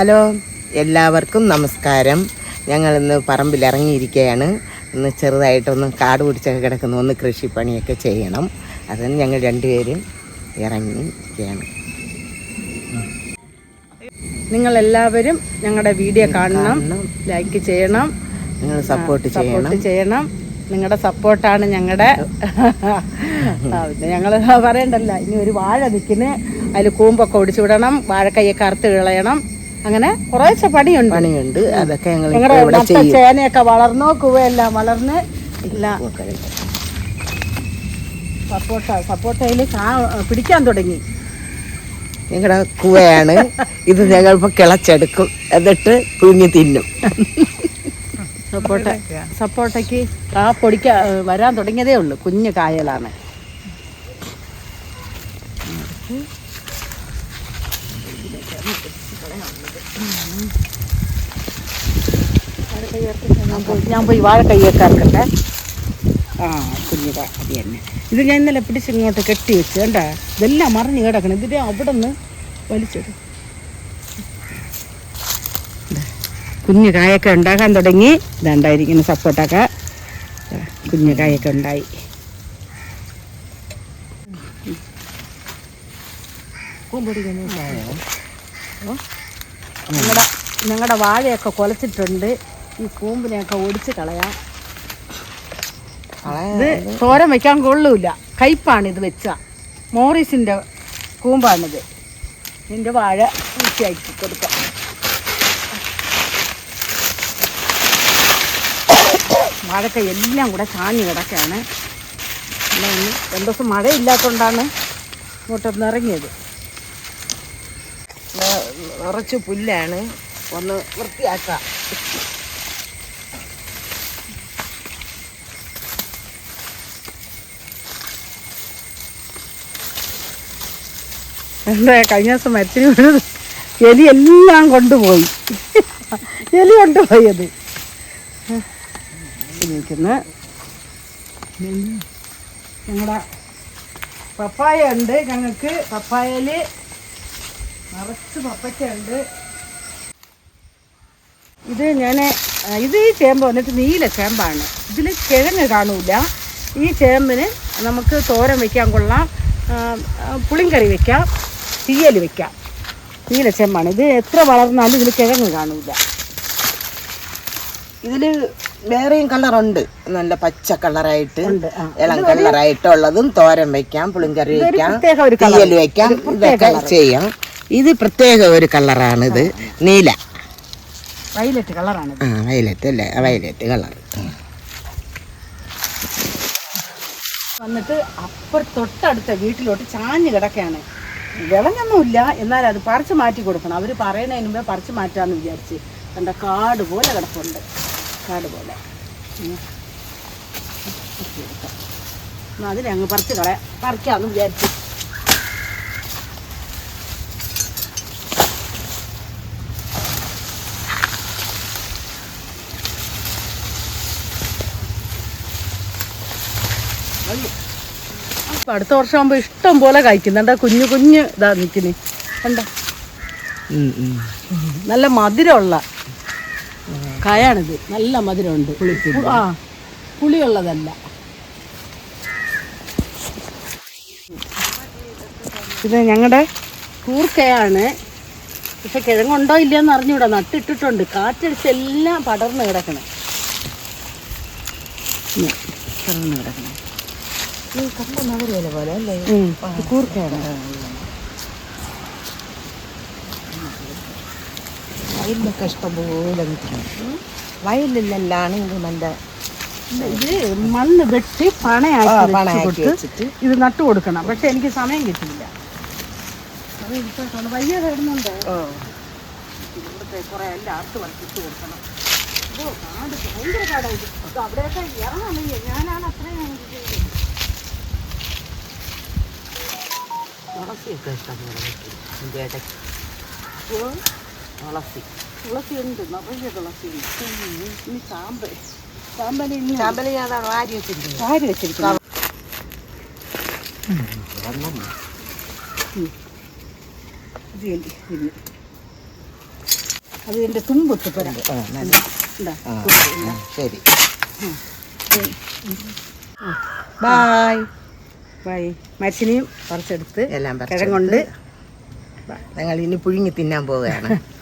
Hello എല്ലാവർക്കും നമസ്കാരം. ഞങ്ങൾ ഇന്ന് പറമ്പിൽ ഇറങ്ങിയിരിക്കുകയാണ്. ഒന്ന് ചെറുതായിട്ടൊന്ന് കാട് പിടിച്ചൊക്കെ കിടക്കുന്ന. ഒന്ന് കൃഷിപ്പണിയൊക്കെ ചെയ്യണം. അതിന് ഞങ്ങൾ രണ്ടുപേരും ഇറങ്ങിയിരിക്കുകയാണ്. നിങ്ങൾ എല്ലാവരും ഞങ്ങളുടെ വീഡിയോ കാണണം. ലൈക്ക് ചെയ്യണം. നിങ്ങൾ സപ്പോർട്ട് ചെയ്യണം സപ്പോർട്ട് ചെയ്യണം. നിങ്ങളുടെ സപ്പോർട്ടാണ് ഞങ്ങളുടെ. ഞങ്ങൾ പറയണ്ടല്ല ഇനി ഒരു വാഴ നിൽക്കുന്നത് അതിൽ കൂമ്പൊക്കെ ഒടിച്ചു വിടണം. വാഴക്കയ്യെ കറുത്ത് കളയണം അങ്ങനെ കുറേശ്ശെ പണിയുണ്ട്. പണിയുണ്ട്. അതൊക്കെ ഞങ്ങൾ ഇവിടെ ചെയ്യും. ചേനയൊക്കെ വളർന്നു കുവയെല്ലാം വളർന്ന് ഇല്ല. സപ്പോർട്ട സപ്പോട്ടയിൽ പിടിക്കാൻ തുടങ്ങി. ഞങ്ങളുടെ കുവയാണ്. ഇത് ഞങ്ങൾ ഇപ്പോൾ കിളച്ചെടുക്കും. എന്നിട്ട് പുഴുങ്ങി തിന്നും. സപ്പോട്ട സപ്പോട്ടയ്ക്ക് കാ പൊടിക്ക വരാൻ തുടങ്ങിയതേ ഉള്ളൂ. കുഞ്ഞു കായലാണ്. ഞാൻ പോയി- വാഴ കയ്യൊക്കെ ഇറക്കട്ടെ ആ കുഞ്ഞു അത് തന്നെ ഇത് ഞാൻ ഇന്നലെ പിടിച്ച് ഇങ്ങോട്ട് കെട്ടി വെച്ച് കണ്ടാ ഇതെല്ലാം മറിഞ്ഞ് കിടക്കണം ഇതിന്റെ അവിടെ നിന്ന് വലിച്ചിടും കുഞ്ഞു കായൊക്കെ ഉണ്ടാക്കാൻ തുടങ്ങി ഇതുണ്ടായിരിക്കുന്നു സപ്പോർട്ടൊക്കെ കുഞ്ഞു കായൊക്കെ ഉണ്ടായി ഞങ്ങളുടെ ഞങ്ങളുടെ വാഴയൊക്കെ കൊലച്ചിട്ടുണ്ട്. ഈ കൂമ്പിനെയൊക്കെ ഒടിച്ച് കളയാം. ഇത് തോരൻ വെക്കാൻ കൊള്ളൂല കയ്പാണ് ഇത് വെച്ച. മോറിസിന്റെ കൂമ്പാണിത്. ഇതിന്റെ വാഴ വൃത്തിയാക്കി കൊടുക്കാം. വാഴക്ക എല്ലാം കൂടെ ചാഞ്ഞ് കിടക്കാണ്. എല്ലാം ഒന്ന് രണ്ട് ദിവസം മഴയില്ലാത്തതുകൊണ്ടാണ് ഇങ്ങോട്ടൊന്ന് ഇറങ്ങിയത്. നിറച്ച് പുല്ലാണ്. ഒന്ന് വൃത്തിയാക്കാം. എന്താ കഴിഞ്ഞ ദിവസം മരത്തിന് വീണത് എലി എല്ലാം കൊണ്ടുപോയി. എലി കൊണ്ടുപോയി അത് ഞങ്ങളുടെ പപ്പായ ഉണ്ട്. ഞങ്ങൾക്ക് പപ്പായയിൽ നിറച്ച് പപ്പയ്ക്ക ഉണ്ട് ഇത് ഞാൻ ഇത് ഈ ചേമ്പ് വന്നിട്ട് നീല ചേമ്പാണ്. ഇതിൽ കിഴങ്ങ് കാണൂല. ഈ ചേമ്പിന് നമുക്ക് തോരൻ വെക്കാൻ കൊള്ളാം. പുളിങ്കറി വെക്കാം തീയൽ വെക്കാം. നീല ചേമ്പാണ്. ഇത് എത്ര വളർന്നാലും ഇതിൽ കിഴങ്ങ് കാണൂല. ഇതിൽ വേറെയും കളറുണ്ട്. നല്ല പച്ച കളറായിട്ട് ഇളം കളറായിട്ടുള്ളതും തോരൻ വെക്കാം പുളിങ്കറി വെക്കാം തീയൽ വെക്കാം ഇതൊക്കെ ചെയ്യാം. ഇത് പ്രത്യേക ഒരു കളറാണ് ഇത്. നീല. വൈലറ്റ് കളറാണ് ആ വയലറ്റ് അല്ലേ? Violet colour. വന്നിട്ട് അപ്പുറ തൊട്ടടുത്ത വീട്ടിലോട്ട് ചാഞ്ഞ് കിടക്കുകയാണ് വിളഞ്ഞൊന്നുമില്ല. എന്നാൽ അത് പറിച്ച് മാറ്റി കൊടുക്കണം. അവർ പറയണതിന് മുമ്പേ പറിച്ച് മാറ്റാന്ന് വിചാരിച്ച്. കണ്ട കാട് പോലെ കിടപ്പുണ്ട്. കാട് പോലെ. ഉം. എന്നാ അതിനെ അങ്ങ് പറിച്ച് കളയാം. പറിക്കാമെന്ന് വിചാരിച്ചു. അപ്പൊ അടുത്ത വർഷം ആകുമ്പോൾ ഇഷ്ടം പോലെ കഴിക്കുന്നുണ്ട് കുഞ്ഞു കുഞ്ഞ് ഇതാ നിൽക്കുന്നേ കണ്ട? നല്ല മധുരമുള്ള കായാണിത്. നല്ല മധുരമുണ്ട്. ആ പുളിയുള്ളതല്ല. ഇത് ഞങ്ങളുടെ കൂർക്കയാണ്. പക്ഷെ കിഴങ്ങുണ്ടോ ഇല്ലയെന്ന് അറിഞ്ഞൂടാ. നട്ടിട്ടിട്ടുണ്ട്. കാറ്റടിച്ച് എല്ലാം പടർന്ന് കിടക്കണം. പടർന്ന് കിടക്കണം. പോലെ അല്ലേ? ഉം, ഇത് കൂർക്കയാണ്. വയലിലൊക്കെ ഇഷ്ടംപോലെ നിൽക്കണം. വയലിലെല്ലാം ഇത് നല്ല ഇത് മണ്ണ് വെട്ടി പണയാക്കി പണയാക്കി വെച്ചിട്ട്. ഇത് നട്ടു കൊടുക്കണം. പക്ഷെ എനിക്ക് സമയം കിട്ടിയില്ല. വയ്യാതെ ഇടുന്നുണ്ട് ഇവിടുത്തെ കുറെ എല്ലാം വർക്കിട്ട് കൊടുക്കണം. ഓ കാട് ഭയങ്കര അവിടെയൊക്കെ ഇറങ്ങാൻ ഞാൻ തുളസിയൊക്കെ ഇഷ്ടംപോലെ നിൽക്കും ഇതിന്റെ ഇടയ്ക്ക് തുളസി തുളസി ഉണ്ട് നിറയെ തുളസി ഉണ്ട് ഇനി സാമ്പൽ ചാമ്പല ഇനി ചാമ്പലി അതാണ് വാരി വെച്ചിരിക്കുന്നത് കാരി വെച്ചിരിക്കുന്നു. അത് എന്റെ തുമ്പത്ത് ശരി ബായ് ബൈ മരിച്ചിനെയും പറിച്ചെടുത്ത് എല്ലാം കിഴങ്ങുണ്ട്. ഞങ്ങൾ ഇനി പുഴുങ്ങി തിന്നാൻ പോവുകയാണ്.